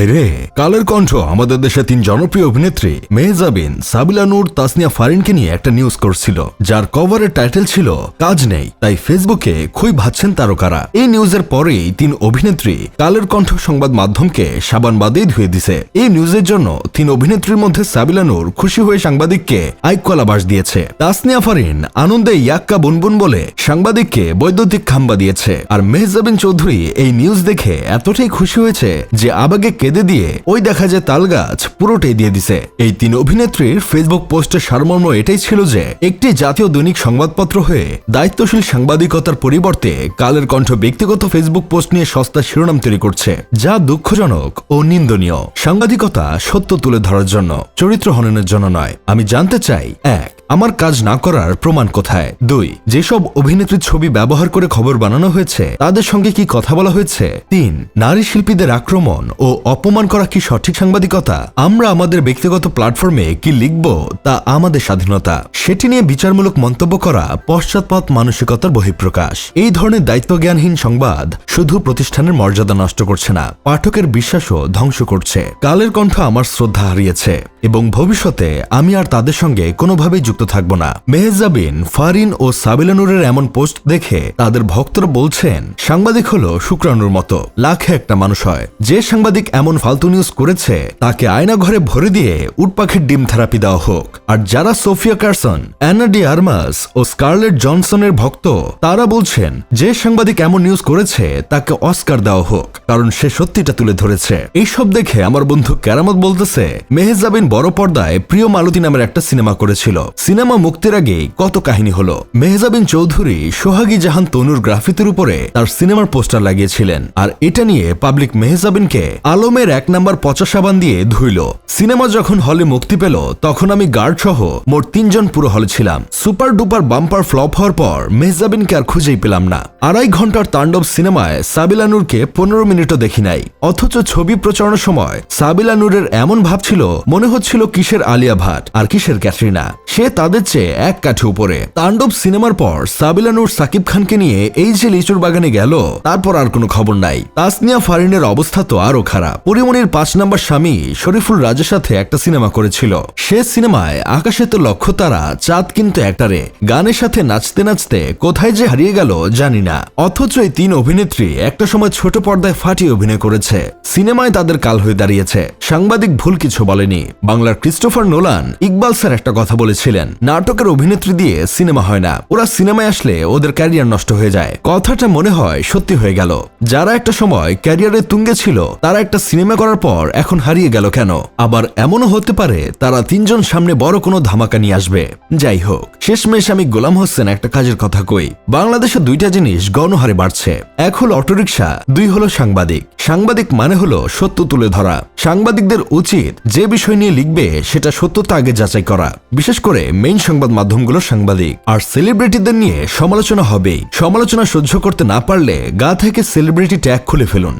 ভাইরে, কালের কণ্ঠ, আমাদের দেশে তিন জনপ্রিয় অভিনেত্রী, মেহজাবিন, সাবিলা নূর, তাসনিয়া ফারিনকে নিয়ে একটা নিউজ করছিল, যার কভারের টাইটেল ছিল, কাজ নেই, তাই ফেসবুকে খুই ভাবছেন তারকারা। এই নিউজের পরেই তিন অভিনেত্রী কালের কণ্ঠ সংবাদ মাধ্যমকে সাবান বাদেই ধুয়ে দিছে। এই নিউজের জন্য তিন অভিনেত্রীর মধ্যে সাবিলা নূর খুশি হয়ে সাংবাদিককে আইকলাবাস দিয়েছে। তাসনিয়া ফারিন আনন্দে ইয়াক্কা বুনবুন বলে সাংবাদিককে বৈদ্যুতিক খাম্বা দিয়েছে। আর মেহজাবিন চৌধুরী এই নিউজ দেখে এতটাই খুশি হয়েছে যে আবেগে কেঁদে দিয়ে ওই দেখা যায় তালগাছ পুরোটাই দিয়ে দিছে। এই তিন অভিনেত্রীর ফেসবুক পোস্টের সারমর্ম এটাই ছিল যে, একটি জাতীয় দৈনিক সংবাদপত্র হয়ে দায়িত্বশীল সাংবাদিকতার পরিবর্তে কালের কণ্ঠ ব্যক্তিগত ফেসবুক পোস্ট নিয়ে সস্তা শিরোনাম তৈরি করছে, যা দুঃখজনক ও নিন্দনীয়। সাংবাদিকতা সত্য তুলে ধরার জন্য, চরিত্র হননের জন্য নয়। আমি জানতে চাই, এক আমার কাজ না করার প্রমাণ কোথায়? দুই, যেসব অভিনেত্রীর ছবি ব্যবহার করে খবর বানানো হয়েছে, তাদের সঙ্গে কি কথা বলা হয়েছে? তিন, নারী শিল্পীদের আক্রমণ ও অপমান করা কি সঠিক সাংবাদিকতা? আমরা আমাদের ব্যক্তিগত প্ল্যাটফর্মে কি লিখব তা আমাদের স্বাধীনতা। সেটি নিয়ে বিচারমূলক মন্তব্য করা পশ্চাৎপদ মানসিকতার বহিঃপ্রকাশ। এই ধরনের দায়িত্বজ্ঞানহীন সংবাদ শুধু প্রতিষ্ঠানের মর্যাদা নষ্ট করছে না, পাঠকের বিশ্বাসও ধ্বংস করছে। কালের কণ্ঠ আমার শ্রদ্ধা হারিয়েছে এবং ভবিষ্যতে আমি আর তাদের সঙ্গে কোনোভাবেই যুক্ত থাকব না। মেহজাবিন, ফারিন ও সাবিলানুরের এমন পোস্ট দেখে তাদের ভক্তরা বলছেন, সাংবাদিক হলো শুক্রাণুর মতো, লাখে একটা মানুষ হয়। যে সাংবাদিক এমন ফালতু নিউজ করেছে, তাকে আয়না ঘরে ভরে দিয়ে উটপাখির ডিম থেরাপি দেওয়া হোক। আর যারা Sofia Carson, Ana de Armas ও স্কারলেট জনসনের ভক্ত, তারা বলছেন, যে সাংবাদিক এমন নিউজ করেছে, তাকে অস্কার দেওয়া হোক, কারণ সে সত্যিটা তুলে ধরেছে। এইসব দেখে আমার বন্ধু কেরামত বলতেছে, মেহেজাবিন বড় পর্দায় প্রিয় মালতী নামের একটা সিনেমা করেছিল। সিনেমা মুক্তির আগে কত কাহিনী হলো? মেহজাবিন চৌধুরী, সোহাগী জাহান তনুর গ্রাফিতির উপরে তার সিনেমার পোস্টার লাগিয়েছিলেন। আর এটা নিয়ে পাবলিক মেহজাবিনকে আলমের এক নাম্বার পচা সাবান দিয়ে ধুইল। সিনেমা যখন হলে মুক্তি পেল, তখন আমি গার্ড সহ মোট তিনজন পুরো হলে ছিলাম। সুপার ডুপার বাম্পার ফ্লপ হওয়ার পর মেহজাবিনকে আর খুঁজেই পেলাম না। আড়াই ঘণ্টার তাণ্ডব সিনেমায় সাবিলানুরকে পনেরো মিনিটও দেখি নাই। অথচ ছবি প্রচারণার সময় সাবিলানুরের এমন ভাব ছিল, মনে হচ্ছিল কিসের আলিয়া ভাট আর কিসের ক্যাটরিনা। সে তাদের চেয়ে এক কাঠে উপরে। তাণ্ডব সিনেমার পর সাবিলানুর সাকিব খানকে নিয়ে এই যে লিচুর বাগানে গেল, তারপর আর কোনো খবর নাই। তাসনিয়া ফারিনের অবস্থা তো আরও খারাপ। পরিমণির পাঁচ নাম্বার স্বামী শরীফুল রাজের সাথে একটা সিনেমা করেছিল। সে সিনেমায় আকাশে তো লক্ষ্য তারা, চাঁদ কিন্তু একটারে। গানের সাথে নাচতে নাচতে কোথায় যে হারিয়ে গেল জানি না। অথচ এই তিন অভিনেত্রী একটা সময় ছোট পর্দায় ফাটিয়ে অভিনয় করেছে। সিনেমায় তাদের কাল হয়ে দাঁড়িয়েছে। সাংবাদিক ভুল কিছু বলেনি। বাংলার ক্রিস্টোফার নোলান ইকবাল স্যার একটা কথা বলেছিলেন। নাটকের অভিনেত্রী দিয়ে সিনেমা হয় না। ওরা সিনেমায় আসলে ওদের ক্যারিয়ার নষ্ট হয়ে যায়। কথাটা মনে হয় সত্যি হয়ে গেল। যারা একটা সময় ক্যারিয়ারে তুঙ্গে ছিল, তারা একটা সিনেমা করার পর এখন হারিয়ে গেল কেন? আবার এমনও হতে পারে, তারা তিনজন সামনে বড় কোনো ধামাকা নিয়ে আসবে। যাই হোক, শেষমেশ আমি গোলাম হোসেন একটা কাজের কথা কই। বাংলাদেশে দুইটা জিনিস গণহারে বাড়ছে। এক হলো অটোরিকশা, দুই হলো সাংবাদিক। সাংবাদিক মানে হলো সত্য তুলে ধরা। সাংবাদিকদের উচিত যে বিষয় নিয়ে লিখবে, সেটা সত্যতা আগে যাচাই করা। বিশেষ করে মেইন সংবাদ মাধ্যমগুলো সাংবাদিক। আর সেলিব্রিটিদের নিয়ে সমালোচনা হবেই। সমালোচনা সহ্য করতে না পারলে গা থেকে সেলিব্রিটি ট্যাগ খুলে ফেলুন।